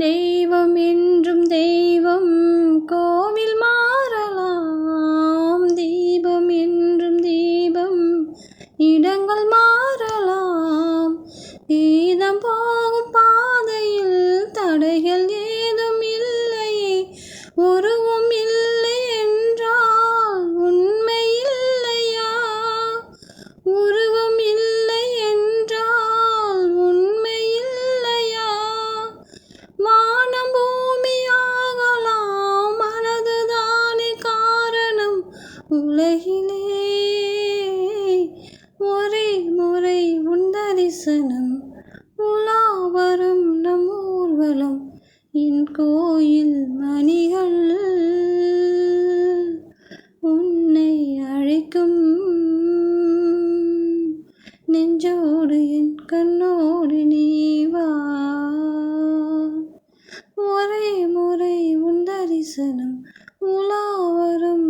தெய்வம் என்றும் தெய்வம் கோவில் மாறலாம். தீபம் என்றும் தீபம் இடங்கள் மாறலாம். கீதம் போகும் பாதையில் தடைகள் உலகிலே ஒரே முறை உன் தரிசனம். உலா வரும் நம் ஊர்வலம் என் கோயில் மணிகள். உன்னை அழைக்கும் நெஞ்சோடு என் கண்ணோடு நீ வா. ஒரே முறை உன் தரிசனம் உலா வரும்